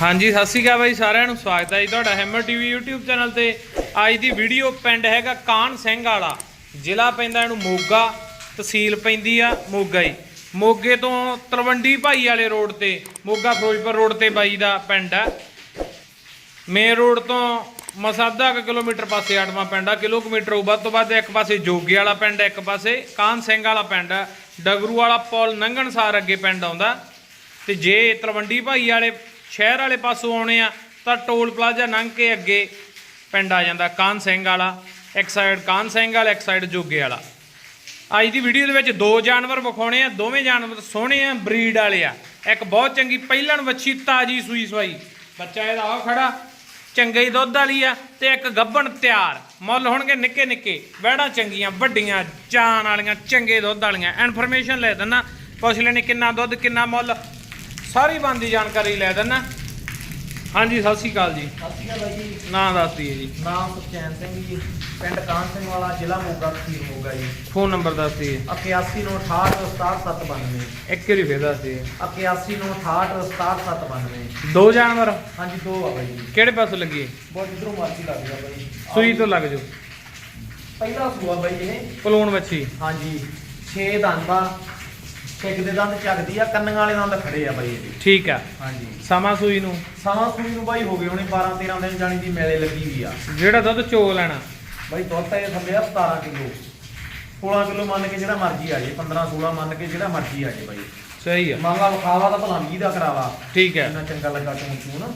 ਹਾਂਜੀ, ਸਤਿ ਸ਼੍ਰੀ ਅਕਾਲ ਬਾਈ, ਸਾਰਿਆਂ ਨੂੰ ਸਵਾਗਤ ਹੈ ਜੀ ਤੁਹਾਡਾ ਹੈਮਰ ਟੀਵੀ YouTube ਚੈਨਲ ਤੇ। ਅੱਜ ਦੀ ਵੀਡੀਓ ਪਿੰਡ ਹੈਗਾ ਕਾਨ ਸਿੰਘ ਵਾਲਾ। ਜ਼ਿਲ੍ਹਾ ਪੈਂਦਾ ਇਹਨੂੰ ਮੋਗਾ, ਤਹਿਸੀਲ ਪੈਂਦੀ ਆ ਮੋਗਾ ਹੀ। ਮੋਗੇ ਤੋਂ ਤਲਵੰਡੀ ਭਾਈ ਵਾਲੇ ਰੋਡ ਤੇ, ਮੋਗਾ ਫਿਰੋਜ਼ਪੁਰ ਰੋਡ ਤੇ ਬਾਈ ਦਾ ਪਿੰਡ ਆ। ਮੇਨ ਰੋਡ ਤੋਂ ਮਸਾਦਾ ਅੱਧਾ ਕੁ ਕਿਲੋਮੀਟਰ ਪਾਸੇ ਆਟਵਾ ਪਿੰਡ ਆ ਕਿਲੋਮੀਟਰ ਉਹ ਵੱਧ ਤੋਂ ਵੱਧ ਇੱਕ ਪਾਸੇ ਜੋਗੇ ਵਾਲਾ ਪਿੰਡ ਇੱਕ ਪਾਸੇ ਕਾਨ ਸਿੰਘ ਵਾਲਾ ਪਿੰਡ ਆ। ਡਗਰੂ ਵਾਲਾ ਪੁਲ ਲੰਘਣ ਸਾਰ ਅੱਗੇ ਪਿੰਡ ਆਉਂਦਾ। ਤੇ ਜੇ ਤਲਵੰਡੀ ਭਾਈ ਵਾਲੇ ਸ਼ਹਿਰ ਵਾਲੇ ਪਾਸੋਂ ਆਉਣੇ ਆ, ਤਾਂ ਟੋਲ ਪਲਾਜ਼ਾ ਲੰਘ ਕੇ ਅੱਗੇ ਪਿੰਡ ਆ ਜਾਂਦਾ, ਕਾਨ ਸਿੰਘ ਵਾਲਾ, ਇੱਕ ਸਾਈਡ ਕਾਨ ਸਿੰਘ ਵਾਲਾ, ਇੱਕ ਸਾਈਡ ਜੋਗੇ ਵਾਲਾ। ਅੱਜ ਦੀ ਵੀਡੀਓ ਦੇ ਵਿੱਚ ਦੋ ਜਾਨਵਰ ਵਿਖਾਉਣੇ ਆ, ਦੋਵੇਂ ਜਾਨਵਰ ਸੋਹਣੇ ਆ, ਬਰੀਡ ਵਾਲੇ ਆ। ਇੱਕ ਬਹੁਤ ਚੰਗੀ ਪਹਿਲਣ ਵੱਛੀ ਤਾਜੀ ਸੂਈ ਸਵਾਈ। ਬੱਚਾ ਇਹਦਾ ਆ ਖੜਾ, ਚੰਗੇ ਹੀ ਦੁੱਧ ਵਾਲੀ ਆ, ਤੇ ਇੱਕ ਗੱਬਣ ਤਿਆਰ। ਮੁੱਲ ਹੋਣਗੇ ਨਿੱਕੇ ਨਿੱਕੇ, ਵਹਿੜਾਂ ਚੰਗੀਆਂ, ਵੱਡੀਆਂ, ਜਾਨ ਵਾਲੀਆਂ, ਚੰਗੇ ਦੁੱਧ ਵਾਲੀਆਂ। ਇਨਫੋਰਮੇਸ਼ਨ ਲੈ ਦਿੰਨਾ ਪੁੱਛ ਲੈਣੀ ਕਿੰਨਾ ਦੁੱਧ, ਕਿੰਨਾ ਮੁੱਲ। ਸਾਰੀ ਬੰਦੀ ਜਾਣਕਾਰੀ ਲੈ ਦਿੰਨਾ ਹਾਂਜੀ ਸਤਿ ਸ਼੍ਰੀ ਅਕਾਲ ਜੀ। ਸਤਿ ਸ਼੍ਰੀ ਅਕਾਲ ਜੀ। ਨਾਂ ਦੱਸ ਦਈਏ ਜੀ। ਨਾਮ ਸੁਖਚੈਨ ਸਿੰਘ ਜੀ ਪਿੰਡ ਕਾਨ ਸਿੰਘ ਵਾਲਾ ਜ਼ਿਲ੍ਹਾ ਮੋਗਾ ਤਹਿਸੀਲ ਮੋਗਾ ਜੀ। ਫੋਨ ਨੰਬਰ ਦੱਸ ਦਈਏ। 8168679792 ਇੱਕ ਵਾਰੀ ਫੇਰ ਦੱਸ ਦਈਏ। 8168679792 ਦੋ ਜਾਨਵਰ? ਹਾਂਜੀ ਦੋ ਆ ਬਾਈ ਜੀ। ਕਿਹੜੇ ਪਾਸੋਂ ਲੱਗੀ? ਬਹੁਤ ਜਿੱਧਰੋਂ ਮਰਜ਼ੀ ਲੱਗ ਗਿਆ ਬਾਈ। ਸੂਈ ਤੋਂ ਲੱਗ ਜਾਓ। ਪਹਿਲਾ ਸੂਆ ਬਾਈ ਇਹ। ਪਲੂਣ ਵੱਛੀ ਹਾਂਜੀ 6 ਦੰਦ ਆ। ਇੱਕ ਦੇ ਦੰਦ ਚੱਕਦੀ ਆ ਕੰਨਾਂ ਵਾਲੇ ਦੰਦ ਖੜੇ ਆ ਬਾਈ ਇਹਦੇ ਠੀਕ ਆ। ਹਾਂਜੀ। ਸਮਾਂ ਸੂਈ ਨੂੰ? ਸਾਵਾਂ ਸੂਈ ਨੂੰ ਬਾਈ ਹੋ ਗਏ ਹੁਣੇ 12 13 ਦਿਨ ਜਾਣੀ ਦੀ ਮੇਲੇ ਲੱਗੀ ਵੀ ਆ। ਜਿਹੜਾ ਦੁੱਧ ਚੋ ਲੈਣਾ। ਬਾਈ ਦੁੱਧ ਤਾਂ ਇਹ ਥੱਲੇ ਆ 17 ਕਿਲੋ। 16 ਕਿਲੋ ਮੰਨ ਕੇ ਜਿਹੜਾ ਮਰਜ਼ੀ ਆ ਜੇ 15 16 ਮੰਨ ਕੇ ਜਿਹੜਾ ਮਰਜ਼ੀ ਆ ਜੇ ਬਾਈ। ਸਹੀ ਆ। ਮੰਨ ਲਾ ਵਿਖਾਵਾ ਤਾਂ ਭਲਾ ਦਾ ਕਰਾਵਾ। ਠੀਕ ਹੈ ਇੰਨਾ ਚੰਗਾ ਲੱਗਾ ਚੂੰ ਚੂੰ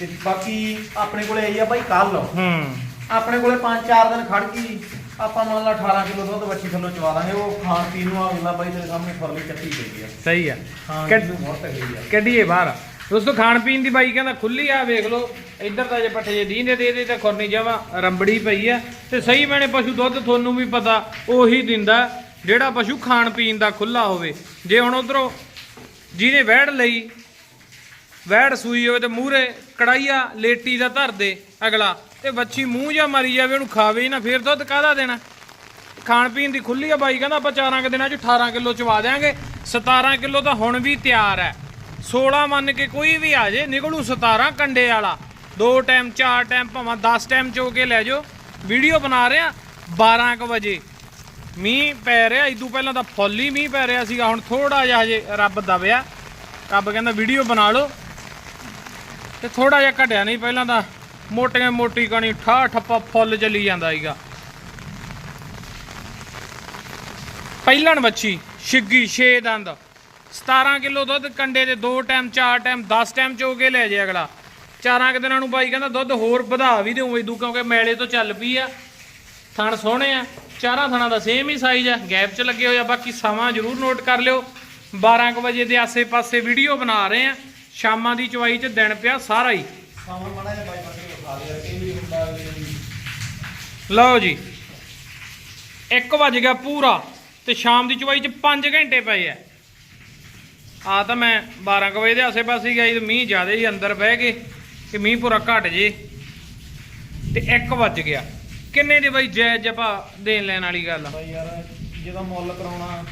ਤੇ ਬਾਕੀ ਆਪਣੇ ਕੋਲੇ ਆਈ ਆ ਬਾਈ ਕੱਲ ਹੂੰ। ਆਪਣੇ ਕੋਲੇ 5-4 ਦਿਨ ਖੜ ਗਈ। ਆਪਾਂ ਮੰਨ ਲਾ 18 ਕਿਲੋ ਦੁੱਧ ਬੱਚੀ ਥੱਲੋਂ ਚਵਾ ਦਾਂਗੇ ਉਹ ਖਾਣ ਪੀਣ ਨੂੰ ਅਗਲਾ ਬਾਈ ਤੇਰੇ ਸਾਹਮਣੇ ਫਰਲੀ ਚੱਕੀ ਪਈ ਆ। ਸਹੀ ਆ। ਖਾਣ ਕੱਢ- ਬਹੁਤ ਤਗੜੀ ਆ। ਕੱਢੀਏ ਬਾਹਰ। ਦੋਸਤੋ ਖਾਣ ਪੀਣ ਦੀ ਬਾਈ ਕਹਿੰਦਾ ਖੁੱਲੀ ਆ ਵੇਖ ਲਓ। ਇੱਧਰ ਤਾਂ ਜੇ ਪੱਠੇ ਜੇ ਦੀਂਦੇ ਦੇ ਦੇ ਤਾਂ ਖੁਰਨੀ ਜਾਵਾ ਰੰਬੜੀ ਪਈ ਆ। ਤੇ ਸਹੀ ਮੈਨੇ ਪਸ਼ੂ ਦੁੱਧ ਤੁਹਾਨੂੰ ਵੀ ਪਤਾ ਉਹੀ ਦਿੰਦਾ ਜਿਹੜਾ ਪਸ਼ੂ ਖਾਣ ਪੀਣ ਦਾ ਖੁੱਲਾ ਹੋਵੇ। ਜੇ ਹੁਣ ਉਧਰੋਂ ਜਿਹਨੇ ਵਹਿੜ ਲਈ ਵਹਿੜ ਸੂਈ ਹੋਵੇ ਤੇ ਮੂਹਰੇ ਕੜਾਈਆ ਲੇਟੀ ਦਾ ਧਰ ਦੇ ਅਗਲਾ। ਤੇ ਬੱਚੀ ਮੂੰਹ ਜਾਂ ਮਰੀ ਜਾਵੇ, ਉਹਨੂੰ ਖਾਵੇ ਹੀ ਨਾ, ਫੇਰ ਦੁੱਧ ਕਾਹਦਾ ਦੇਣਾ? ਖਾਣ ਪੀਣ ਦੀ ਖੁੱਲੀ ਆ ਬਾਈ, ਕਹਿੰਦਾ ਆਪਾਂ 4 ਕਿ ਦਿਨਾਂ ਚ 18 ਕਿਲੋ ਚਵਾ ਦਿਆਂਗੇ। 17 ਕਿਲੋ ਤਾਂ ਹੁਣ ਵੀ ਤਿਆਰ ਹੈ। 16 ਮੰਨ ਕੇ ਕੋਈ ਵੀ ਆ ਜੇ, ਨਿਕਲੂ 17 ਕੰਡੇ ਵਾਲਾ। ਦੋ ਟਾਈਮ, ਚਾਰ ਟਾਈਮ, ਭਾਵੇਂ 10 ਟਾਈਮ ਚੋ ਕੇ ਲੈ ਜਾਓ। ਵੀਡੀਓ ਬਣਾ ਰਿਹਾ ਆ 12 ਕੁ ਵਜੇ। ਮੀਂਹ ਪੈ ਰਿਹਾ ਇਦੋਂ ਪਹਿਲਾਂ ਤਾਂ ਫੁੱਲ ਹੀ ਮੀਂਹ ਪੈ ਰਿਹਾ ਸੀਗਾ, ਹੁਣ ਥੋੜਾ ਜਿਹਾ ਹਜੇ ਰੱਬ ਦਬਿਆ। ਰੱਬ ਕਹਿੰਦਾ ਵੀਡੀਓ ਬਣਾ ਲਓ। ਤੇ ਥੋੜਾ ਜਿਹਾ ਘਟਿਆ ਨਹੀਂ, ਪਹਿਲਾਂ ਤਾਂ ਮੋਟੀਆਂ ਮੋਟੀ ਕਣੀ ਠਾ ਠੱਪਾ ਫੁੱਲ ਚਲੀ ਜਾਂਦਾ ਸੀਗਾ। ਪਹਿਲਣ ਵੱਛੀ, ਛਿੱਗੀ 6 ਦੰਦ। 17 ਕਿਲੋ ਦੁੱਧ ਕੰਡੇ ਦੇ 2 ਟਾਈਮ 4 ਟਾਈਮ 10 ਟਾਈਮ ਚੋ ਕੇ ਲੈ ਜੇ ਅਗਲਾ। ਚਾਰਾਂ ਕੁ ਦਿਨਾਂ ਨੂੰ ਬਾਈ ਕਹਿੰਦਾ, ਦੁੱਧ ਹੋਰ ਵਧਾ ਵੀ ਦੇਉ ਇਦੂ ਕਿਉਂਕਿ ਮੈਲੇ ਤੋਂ ਚੱਲ ਪਈ ਆ। ਥਣ ਸੋਹਣੇ ਆ, ਚਾਰਾਂ ਥਣਾਂ ਦਾ ਸੇਮ ਹੀ ਸਾਈਜ਼ ਆ। ਗੈਪ 'ਚ ਲੱਗੇ ਹੋਏ ਆ, ਬਾਕੀ ਸਮਾਂ ਜ਼ਰੂਰ ਨੋਟ ਕਰ ਲਿਓ। 12 ਕੁ ਵਜੇ ਦੇ ਆਸੇ-ਪਾਸੇ ਵੀਡੀਓ ਬਣਾ ਰਹੇ ਆ। ਸ਼ਾਮਾਂ ਦੀ ਚਵਾਈ 'ਚ ਦਿਨ ਪਿਆ ਸਾਰਾ ਹੀ। ਮਾੜਾ ਜਿਹਾ ਬਾਈ ਇਹ ਵੀ ਹੁੰਦਾ ਵੀ। ਲਓ ਜੀ 1 ਵਜ ਗਿਆ ਪੂਰਾ ਤੇ ਸ਼ਾਮ ਦੀ ਚਵਾਈ ਚ 5 ਘੰਟੇ ਪਏ ਆ। ਆ ਤਾਂ ਮੈਂ 12 ਕੁ ਵਜੇ ਦੇ ਆਸੇ-ਪਾਸੇ ਹੀ ਗਈ ਤੇ ਮੀਂਹ ਜ਼ਿਆਦਾ ਹੀ ਅੰਦਰ ਬਹਿ ਗਏ ਕਿ ਮੀਂਹ ਪੂਰਾ ਘਟ ਜੇ। ਤੇ 1 ਵਜ ਗਿਆ। ਕਿੰਨੇ ਦੇ ਬਾਈ ਜਾਇਜ਼ ਆਪਾਂ ਦੇਣ ਲੈਣ ਵਾਲੀ ਗੱਲ ਬਾਈ ਯਾਰ ਜਦੋਂ ਮੁੱਲ ਕਰਾਉਣਾ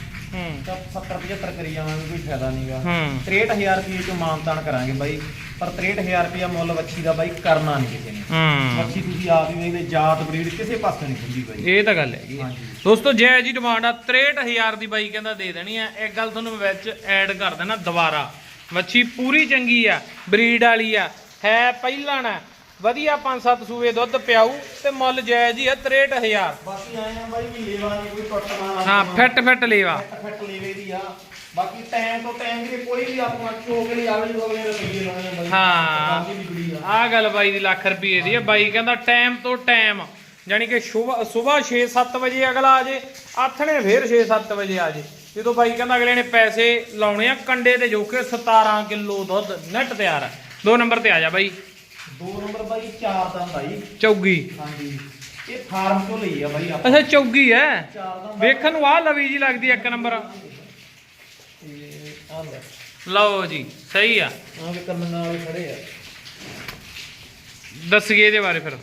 ਤਾਂ 70 75 ਕਰੀ ਜਾਵਾਂਗੇ ਕੋਈ ਫਾਇਦਾ ਨਹੀਂਗਾ ਹੂੰ। 63000 ਰੁਪਏ ਚੋਂ ਮਾਨਤਾਨ ਕਰਾਂਗੇ ਬਾਈ ਪਰ 63000 ਰੁਪਏ ਮੁੱਲ ਵੱਛੀ ਦਾ ਬਾਈ ਕਰਨਾ ਨਹੀਂ ਕਿਸੇ ਨੇ। ਹੂੰ। ਵੱਛੀ ਤੁਸੀਂ ਆਪ ਹੀ ਵੇਖਦੇ ਜਾਤ ਬਰੀਡ ਕਿਸੇ ਪਾਸੇ ਨਹੀਂ ਖੁੱਲੀ ਬਾਈ। ਇਹ ਤਾਂ ਗੱਲ ਹੈਗੀ। ਹਾਂਜੀ। ਦੋਸਤੋ ਜਾਇਜ਼ ਹੀ ਡਿਮਾਂਡ ਆ 63000 ਦੀ ਬਾਈ ਕਹਿੰਦਾ ਦੇ ਦੇਣੀ ਆ। ਇੱਕ ਗੱਲ ਤੁਹਾਨੂੰ ਮੈਂ ਵਿੱਚ ਐਡ ਕਰ ਦੇਣਾ ਦੁਬਾਰਾ। ਮੱਛੀ ਪੂਰੀ ਚੰਗੀ ਆ ਬਰੀਡ ਵਾਲੀ ਆ ਹੈ ਪਹਿਲਾਂ ਨਾ। ਵਧੀਆ 5-7 ਸੂਏ ਦੁੱਧ ਪਿਆਊ ਤੇ ਮੁੱਲ ਜਾਇਜ਼ ਹੀ ਆ 63000 ਬਾਕੀ ਆਏ ਆ ਬਾਈ ਵੀ ਲੇਵਾ ਨਹੀਂ ਕੋਈ ਟੁੱਟਣਾ ਹਾਂ ਫਿੱਟ ਫਿੱਟ ਲੇਵਾ। ਫਿੱਟ ਫਿੱਟ ਲੇਵੇ ਦੀ ਆ। ਬਾਕੀ ਟਾਈਮ ਤੋਂ ਟਾਈਮ ਵੀ ਕੋਈ ਵੀ ਆਪਣਾ ਚੋਕ ਲਈ ਆਵੇ ਜਦੋਂ ਅਗਲੇ ਰੁਪਈਏ ਲਾਉਣੇ ਬਾਈ। ਹਾਂ। ਦੀ ਆ। ਗੱਲ ਬਾਈ ਦੀ ਲੱਖ ਰੁਪਏ ਦੀ ਆ। ਬਾਈ ਕਹਿੰਦਾ ਟਾਈਮ ਤੋਂ ਟਾਈਮ। ਯਾਨੀ ਕਿ ਸਵੇਰ 6-7 ਵਜੇ ਅਗਲਾ ਆ ਜੇ ਆਥਣੇ ਫੇਰ 6-7 ਵਜੇ ਆ ਜੇ। ਜਦੋਂ ਬਾਈ ਕਹਿੰਦਾ ਅਗਲੇ ਨੇ ਪੈਸੇ ਲਾਉਣੇ ਆ ਕੰਡੇ ਤੇ ਜੋ ਕਿ 17 ਕਿਲੋ ਦੁੱਧ ਨੈਟ ਤਿਆਰ ਆ। ਦੋ ਨੰਬਰ ਤੇ ਆ ਜਾ ਬਾਈ। ਦੋ ਨੰਬਰ ਬਾਈ ਚਾਰ ਦਾ ਬਾਈ ਚੌਗੀ। ਹਾਂਜੀ। ਇਹ ਫਾਰਮ ਤੋਂ ਲਈ ਆ ਬਾਈ ਆਪਾਂ? ਅੱਛਾ ਚੌਗੀ ਚਾਰ ਦਾ ਵੇਖਣ ਨੂੰ ਆਹ ਲਵੀ ਜੀ ਲੱਗਦੀ ਆ ਇੱਕ ਨੰਬਰ। ਤੇ ਆ ਲੈ ਲਓ ਜੀ ਸਹੀ ਆ। ਆ ਕੇ ਕੰਨਾਂ ਨਾਲ ਖੜੇ ਆ। ਦੱਸੀਏ ਇਹਦੇ ਬਾਰੇ ਫਿਰ।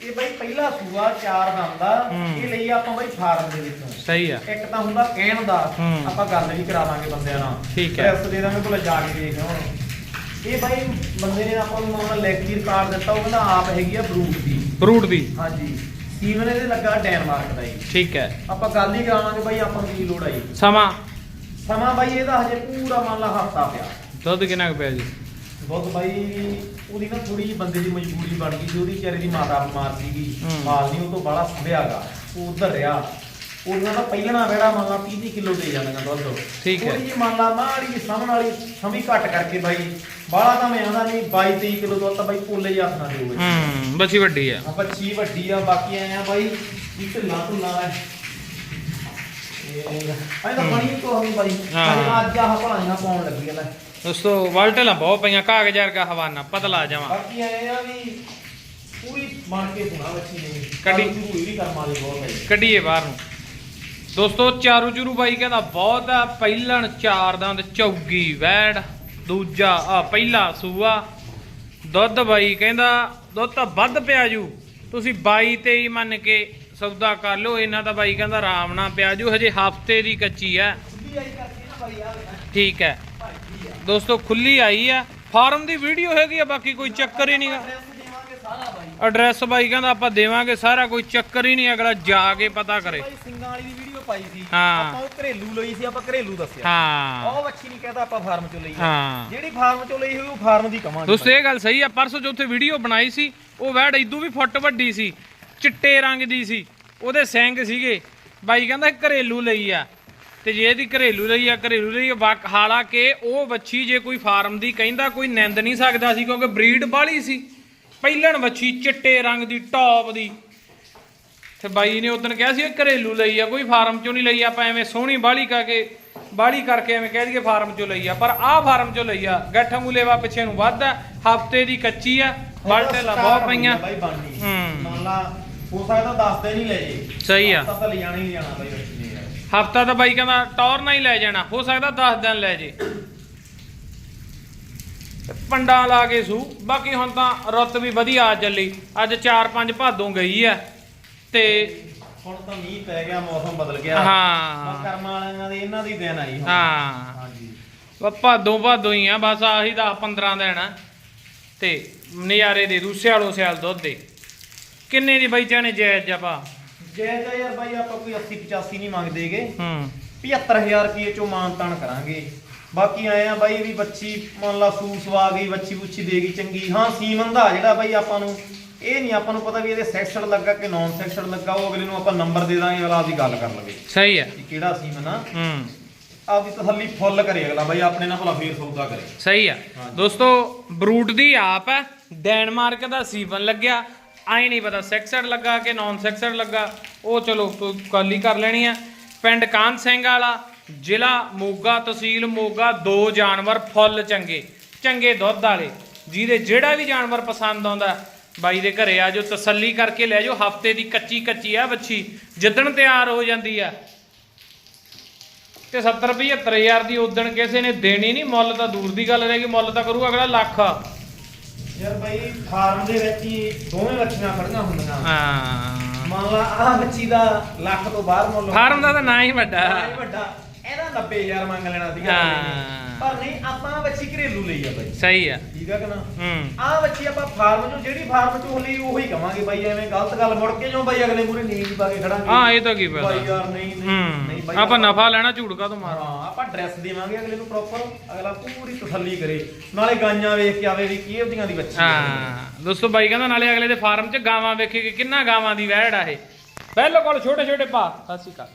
ਇਹ ਬਾਈ ਪਹਿਲਾ ਸੂਆ ਚਾਰ ਦੰਦਾ ਹੂੰ। ਇਹ ਲਈ ਆਪਾਂ ਬਾਈ ਫਾਰਮ ਦੇ ਵਿੱਚੋਂ। ਸਹੀ ਆ। ਇੱਕ ਤਾਂ ਹੁੰਦਾ ਕਹਿਣ ਦਾ। ਹੂੰ। ਆਪਾਂ ਗੱਲ ਵੀ ਕਰਾਵਾਂਗੇ ਬੰਦਿਆਂ ਨਾਲ। ਠੀਕ ਹੈ। ਪ੍ਰੈਸ ਦੇ ਦਾਂਗੇ ਕੋਲ ਜਾ ਕੇ ਦੇਖ ਹੁਣ ਇਹ ਬਾਈ ਬੰਦੇ ਨੇ ਆਪਾਂ ਨੂੰ ਨਾਲ ਲੈਕਚਰ ਕਾਰਡ ਦਿੱਤਾ ਉਹ ਕਹਿੰਦਾ ਆਪ ਹੈਗੀ ਆ ਬਰੂਟ ਦੀ। ਫਰੂਟ ਦੀ? ਹਾਂਜੀ। ਸੀਮਨ ਇਹਦੇ ਲੱਗਾ ਡੈਨਮਾਰਕ ਦਾ ਜੀ। ਠੀਕ ਹੈ। ਆਪਾਂ ਗੱਲ ਹੀ ਕਰਾਵਾਂਗੇ ਬਾਈ ਆਪਾਂ ਨੂੰ ਕੀ ਲੋੜ ਆ ਜੀ। ਸਮਾਂ? ਸਮਾਂ ਬਾਈ ਇਹਦਾ ਹਜੇ ਪੂਰਾ ਮੰਨ ਲਾ ਹਫਤਾ ਪਿਆ। ਦੁੱਧ ਕਿੰਨਾ ਕੁ ਪਿਆ ਜੀ? ਬਹੁਤ ਬਾਈ ਉਹਦੀ ਨਾ ਥੋੜੀ ਜਿਹੀ ਬੰਦੇ ਦੀ ਮਜਬੂਰੀ ਬਣ ਗਈ ਸੀ ਉਹਦੀ ਵਿਚਾਰੇ ਦੀ ਮਾਤਾ ਬਿਮਾਰ ਸੀਗੀ। ਮਾਲ ਨਹੀਂ ਉਹ ਤੋਂ ਬਾਹਲਾ ਸੰਭਿਆਗਾ ਉਹ ਉਧਰ ਰਿਹਾ। ਉਹਨਾਂ ਦਾ ਪਹਿਲਣਾ ਵੇੜਾ ਮੰਨ ਲਾ 30 ਕਿਲੋ ਦੇ ਜਾਂਦੀਆਂ ਦੁੱਧ। ਠੀਕ ਹੈ। ਜਿਹੀ ਮੰਨ ਲਾ ਮਾੜੀ ਜਿਹੀ ਸਾਹਮਣ ਵਾਲੀ ਸਮੀ ਘੱਟ ਕਰਕੇ ਬਾਈ ਬਾਹਲਾ ਤਾਂ ਮੈਂ ਆਂਦਾ ਨਹੀਂ 22 23 ਕਿਲੋ ਦੁੱਧ ਤਾਂ ਬਾਈ ਪੋਲੇ ਹੀ ਹੱਥ ਨਾਲ ਦੇਊਗਾ ਹੂੰ ਬੱਚੀ ਵੱਡੀ ਆ। ਆ ਬੱਚੀ ਵੱਡੀ ਆ ਬਾਕੀ ਆਏ ਆ ਬਾਈ ਕੀ ਢਿੱਲਾ ਢੁੱਲਾ ਹੈ। ਇਹ ਆਏ ਤਾਂ ਬਣੀ ਤੋਂ ਹਮੀ ਬਾਈ। ਅੱਜ ਆਹ ਭਲਾਈਆਂ ਪਾਉਣ ਲੱਗੀ ਲੈ। ਦੋਸਤੋ ਵਾਲਟਲਾਂ ਬਹੁਤ ਪਈਆਂ ਕਾਗਜ਼ ਵਰਗਾ ਹਵਾਨਾ ਪਤਲਾ ਜਾਵਾਂ। ਬਾਕੀ ਆਏ ਆ ਵੀ ਪੂਰੀ ਬਣ ਕੇ ਸੁਣਾ ਬੱਚੀ ਨੇ। ਕੱਢੀ। ਵੀ ਕਰਮ ਵਾਲੀ ਬਹੁਤ ਹੈ ਕੱਢੀਏ ਬਾਹਰ ਨੂੰ। ਦੋਸਤੋ ਚਾਰੂ ਚੂਰੂ ਬਾਈ ਕਹਿੰਦਾ ਬਹੁਤ ਆ ਪਹਿਲਣ ਚਾਰ ਦੰਦ ਚੌਗੀ ਵੈੜ ਦੂਜਾ ਆ ਪਹਿਲਾ ਸੂਆ। ਦੁੱਧ ਬਾਈ ਕਹਿੰਦਾ ਦੁੱਧ ਤਾਂ ਵੱਧ ਪਿਆ ਜੂ। ਤੁਸੀਂ 22 23 ਮੰਨ ਕੇ ਸੌਦਾ ਕਰ ਲਓ। ਇਹਨਾਂ ਦਾ ਬਾਈ ਕਹਿੰਦਾ ਆਰਾਮ ਨਾਲ ਪਿਆ ਜੂ। ਹਜੇ ਹਫ਼ਤੇ ਦੀ ਕੱਚੀ ਆ ਬਾਈ ਆ ਠੀਕ ਹੈ। ਦੋਸਤੋ ਖੁੱਲੀ ਆਈ ਆ। ਫਾਰਮ ਦੀ ਵੀਡੀਓ ਹੈਗੀ ਆ ਬਾਕੀ ਕੋਈ ਚੱਕਰ ਹੀ ਨਹੀਂਗਾ ਐਡਰੈਸ ਬਾਈ। ਬਾਈ ਕਹਿੰਦਾ ਆਪਾਂ ਦੇਵਾਂਗੇ ਸਾਰਾ ਕੋਈ ਚੱਕਰ ਹੀ ਨਹੀਂ। ਅਗਲਾ ਜਾ ਕੇ ਪਤਾ ਕਰੇ। ਬਾਈ ਸਿੰਘਾਂ ਵਾਲੀ ਪਾਈ ਸੀ। ਹਾਂ। ਆਪਾਂ ਉਹ ਘਰੇਲੂ ਲਈ ਸੀ ਆਪਾਂ ਘਰੇਲੂ ਦੱਸਿਆ। ਹਾਂ। ਉਹ ਬੱਚੀ ਨਹੀਂ ਕਹਦਾ ਆਪਾਂ ਫਾਰਮ ਚੋਂ ਲਈ ਆ। ਹਾਂ। ਜਿਹੜੀ ਫਾਰਮ ਚੋਂ ਲਈ ਹੋਈ ਉਹ ਫਾਰਮ ਦੀ ਕਮਾਂਗੇ ਦੋਸਤੋ ਇਹ ਗੱਲ ਸਹੀ ਆ। ਪਰਸੋਂ ਜੋ ਉੱਥੇ ਵੀਡੀਓ ਬਣਾਈ ਸੀ ਉਹ ਵੈੜ ਇਦੋਂ ਵੀ ਫੁੱਟ ਵੱਡੀ ਸੀ ਚਿੱਟੇ ਰੰਗ ਦੀ ਸੀ। ਉਹਦੇ ਸਿੰਘ ਸੀਗੇ। ਬਾਈ ਕਹਿੰਦਾ ਘਰੇਲੂ ਲਈ ਆ। ਤੇ ਜੇ ਇਹਦੀ ਘਰੇਲੂ ਲਈ ਆ ਘਰੇਲੂ ਲਈ ਆ, ਵਕ- ਹਾਲਾਂਕਿ ਉਹ ਵੱਛੀ ਜੇ ਕੋਈ ਫਾਰਮ ਦੀ ਕਹਿੰਦਾ ਕੋਈ ਨਿੰਦ ਨਹੀਂ ਸਕਦਾ ਸੀ ਕਿਉਂਕਿ ਬਰੀਡ ਬਾਲੀ ਸੀ। ਪਹਿਲਣ ਵੱਛੀ ਚਿੱਟੇ ਰੰਗ ਦੀ ਟੌਪ ਦੀ। ਤੇ ਬਾਈ ਨੇ ਉਦੋਂ ਕਿਹਾ ਸੀ ਇਹ ਘਰੇਲੂ ਲਈ ਆ ਕੋਈ ਫਾਰਮ ਚੋਂ ਨਹੀਂ ਲਈ ਆਪਾਂ ਐਵੇਂ ਸੋਹਣੀ ਬਾਲੀ ਕਰਕੇ ਬਾਲੀ ਕਰਕੇ ਐਵੇਂ ਕਹਿ ਦਈਏ ਫਾਰਮ ਚੋਂ ਲਈ ਆ ਪਰ ਆਹ ਫਾਰਮ ਚੋਂ ਲਈ ਆ ਗੱਠਾ ਮੁਲੇਵਾ ਪਿੱਛੇ ਨੂੰ ਵੱਧ ਆ ਹਫ਼ਤੇ ਦੀ ਕੱਚੀ ਆ ਬਹੁਤ ਪਈਆਂ। ਬਾਈ ਬਣਨੀ। ਮੰਨ ਲਾ ਹੋ ਸਕਦਾ ਦੱਸ ਦੇ ਨਹੀਂ ਲੈ ਜੇ। ਸਹੀ ਆ। ਤਾਂ ਤਾਂ ਲੈ ਜਾਣਾ ਹੀ ਜਾਣਾ ਬਾਈ ਬੱਚੀ ਨੇ। ਯਾਰ ਹਫਤਾ ਤਾਂ ਬਾਈ ਕਹਿੰਦਾ ਟੌਰ ਨਾਲ ਹੀ ਲੈ ਜਾਣਾ ਹੋ ਸਕਦਾ 10 ਦਿਨ ਲੈ ਜੇ। ਪੰਡਾਂ ਲਾ ਕੇ ਸੂ ਬਾਕੀ ਹੁਣ ਤਾਂ ਰੁੱਤ ਵੀ ਵਧੀਆ ਆ ਚੱਲੀ ਅੱਜ 4-5 ਭਾਦੋਂ ਗਈ ਆ। ਤੇ ਹੁਣ ਤਾਂ ਮੀਂਹ ਪੈ ਗਿਆ ਮੌਸਮ ਬਦਲ ਗਿਆ। ਹਾਂ। ਕਰਮ ਵਾਲਿਆਂ ਦੇ ਇਹਨਾਂ ਦੀ ਦਿਨ ਆਈ ਹਾਂ। ਹਾਂਜੀ। ਭਾਦੋਂ ਭਾਦੋਂ ਹੀ ਆ ਬਸ ਆਹੀ 10 15 ਦਿਨ ਆ। ਤੇ ਨਜ਼ਾਰੇ ਦੇ ਦੂ ਸਿਆਲੋ ਸਿਆਲ ਦੁੱਧ ਦੇ। ਕਿੰਨੇ ਦੀ ਬਾਈ ਚਾਹਣੇ ਜਾਇਜ਼ ਜਪਾ ਜੈ ਜੈ ਯਾਰ ਬਾਈ ਆਪਾਂ ਕੋਈ 80 85 ਨਹੀਂ ਮੰਗਦੇਗੇ ਹੂੰ। 75000 ਰੁਪਏ ਚੋਂ ਮਾਨ ਤਾਨ ਕਰਾਂਗੇ। ਬਾਕੀ ਆਏ ਆ ਬਾਈ ਵੀ ਬੱਚੀ ਮੰਨ ਲਾ ਸੂਸ ਵਾ ਗਈ ਬੱਚੀ ਬੁੱਚੀ ਦੇਗੀ ਚੰਗੀ। ਹਾਂ ਸੀਮਨ ਦਾ ਜਿਹੜਾ ਬਾਈ ਆਪਾਂ ਨੂੰ ਇਹ ਨਹੀਂ ਆਪਾਂ ਨੂੰ ਪਤਾ ਵੀ ਇਹਦੇ ਸੈਕਸ਼ਨ ਲੱਗਾ ਕਿ ਨਾਨ ਸੈਕਸ਼ਨ ਲੱਗਾ ਉਹ ਅਗਲੇ ਨੂੰ ਆਪਾਂ ਨੰਬਰ ਦੇ ਦਾਂਗੇ ਅਗਲਾ ਆਪਦੀ ਗੱਲ ਕਰ ਲਵੇ ਸਹੀ ਆ ਕਿ ਕਿਹੜਾ ਸੀਮਨ ਆ ਹੂੰ। ਆਪਦੀ ਤਸੱਲੀ ਫੁੱਲ ਕਰੇ ਅਗਲਾ ਬਾਈ ਆਪਣੇ ਨਾਲ ਭਲਾ ਫੇਰ ਸੌਦਾ ਕਰੇ। ਸਹੀ ਆ। ਦੋਸਤੋ ਬਰੂਟ ਦੀ ਆਪ ਹੈ ਡੈਨਮਾਰਕ ਦਾ ਸੀਵਨ ਲੱਗਿਆ ਆਈ ਨਹੀਂ ਪਤਾ ਸੈਕਸਡ ਲੱਗਾ ਕਿ ਨਾਨ ਸੈਕਸਡ ਲੱਗਾ ਉਹ ਚਲੋ ਹੀ ਕਰ ਲੈਣੀ ਆ ਪਿੰਡ ਕਾਨ ਸਿੰਘ ਵਾਲਾ ਜ਼ਿਲ੍ਹਾ ਮੋਗਾ ਤਹਿਸੀਲ ਮੋਗਾ ਦੋ ਜਾਨਵਰ ਫੁੱਲ ਚੰਗੇ ਚੰਗੇ ਦੁੱਧ ਵਾਲੇ ਜਿਹਦੇ ਜਿਹੜਾ ਵੀ ਜਾਨਵਰ ਪਸੰਦ ਆਉਂਦਾ ਬਾਈ ਦੇ ਘਰੇ ਆ ਤਸੱਲੀ ਕਰਕੇ ਲੈ ਜਾਓ ਹਫ਼ਤੇ ਦੀ ਕੱਚੀ ਕੱਚੀ ਆ ਬੱਚੀ ਜਿੱਦਣ ਤਿਆਰ ਹੋ ਜਾਂਦੀ ਆ। ਤੇ 70 75000 ਦੀ ਉਦਣ ਕਿਸੇ ਨੇ ਦੇਣੀ ਨਹੀਂ ਮੁੱਲ ਤਾਂ ਦੂਰ ਦੀ ਗੱਲ ਰਹਿ ਗਈ ਮੁੱਲ ਤਾਂ ਕਰੂ ਅਗਲਾ ਲੱਖ। ਯਾਰ ਬਾਈ ਫਾਰਮ ਦੇ ਵਿੱਚ ਹੀ ਦੋਵੇਂ ਬੱਚੀਆਂ ਖੜੀਆਂ ਹੁੰਦੀਆਂ। ਹਾਂ। ਮੰਨ ਲਾ ਆਹ ਬੱਚੀ ਦਾ ਲੱਖ ਤੋਂ ਬਾਹਰ ਮੁੱਲ ਫਾਰਮ ਦਾ ਤਾਂ ਨਾਂ ਹੀ ਵੱਡਾ। ਹਾਂ, ਇਹ ਵੱਡਾ। 90000 ਮੰਗ ਲੈਣਾ ਸੀਗਾ। ਹਾਂ। ਪਰ ਨਹੀਂ ਆਪਾਂ ਬੱਚੀ ਘਰੇਲੂ ਲਈ ਆ ਬਾਈ। ਸਹੀ ਆ। ਠੀਕ ਆ ਕਿ ਨਾ? ਹੂੰ। ਆਹ ਬੱਚੀ ਆਪਾਂ ਫਾਰਮ ਚੋਂ ਜਿਹੜੀ ਫਾਰਮ ਚੋਂ ਲਈ ਉਹੀ ਕਵਾਂਗੇ ਬਾਈ ਐਵੇਂ ਗਲਤ ਗੱਲ ਮੁੜ ਕੇ ਜੋ ਬਾਈ ਅਗਲੇ ਮੂਰੇ ਨੀਂਦ ਪਾ ਕੇ ਖੜਾਂਗੇ? ਹਾਂ ਇਹ ਤਾਂ ਕੀ ਬਾਈ ਯਾਰ ਨਹੀਂ ਨਹੀਂ ਨਹੀਂ ਹੂੰ ਬਾਈ ਆਪਾਂ ਨਫਾ ਲੈਣਾ ਝੂੜਕਾ ਤੋਂ ਮਾਰ ਹਾਂ ਆਪਾਂ ਡਰੈਸ ਦੇਵਾਂਗੇ ਅਗਲੇ ਨੂੰ ਪ੍ਰੋਪਰ ਅਗਲਾ ਪੂਰੀ ਤਸੱਲੀ ਕਰੇ। ਨਾਲੇ ਗਾਈਆਂ ਵੇਖ ਕੇ ਆਵੇ ਵੀ ਕੀ ਉਹਦੀਆਂ ਦੀ ਬੱਚੀ ਆ। ਹਾਂ। ਦੋਸਤੋ ਬਾਈ ਕਹਿੰਦਾ ਨਾਲੇ ਅਗਲੇ ਦੇ ਫਾਰਮ 'ਚ ਗਾਵਾਂ ਵੇਖੇ ਕਿ ਕਿੰਨਾ ਗਾਵਾਂ ਦੀ ਵਹਿੜ ਆ ਇਹ। ਬਿਲਕੁਲ ਛੋਟੇ ਛੋਟੇ ਪਾ ਸਤਿ ਸ਼੍ਰੀ ਅਕਾਲ।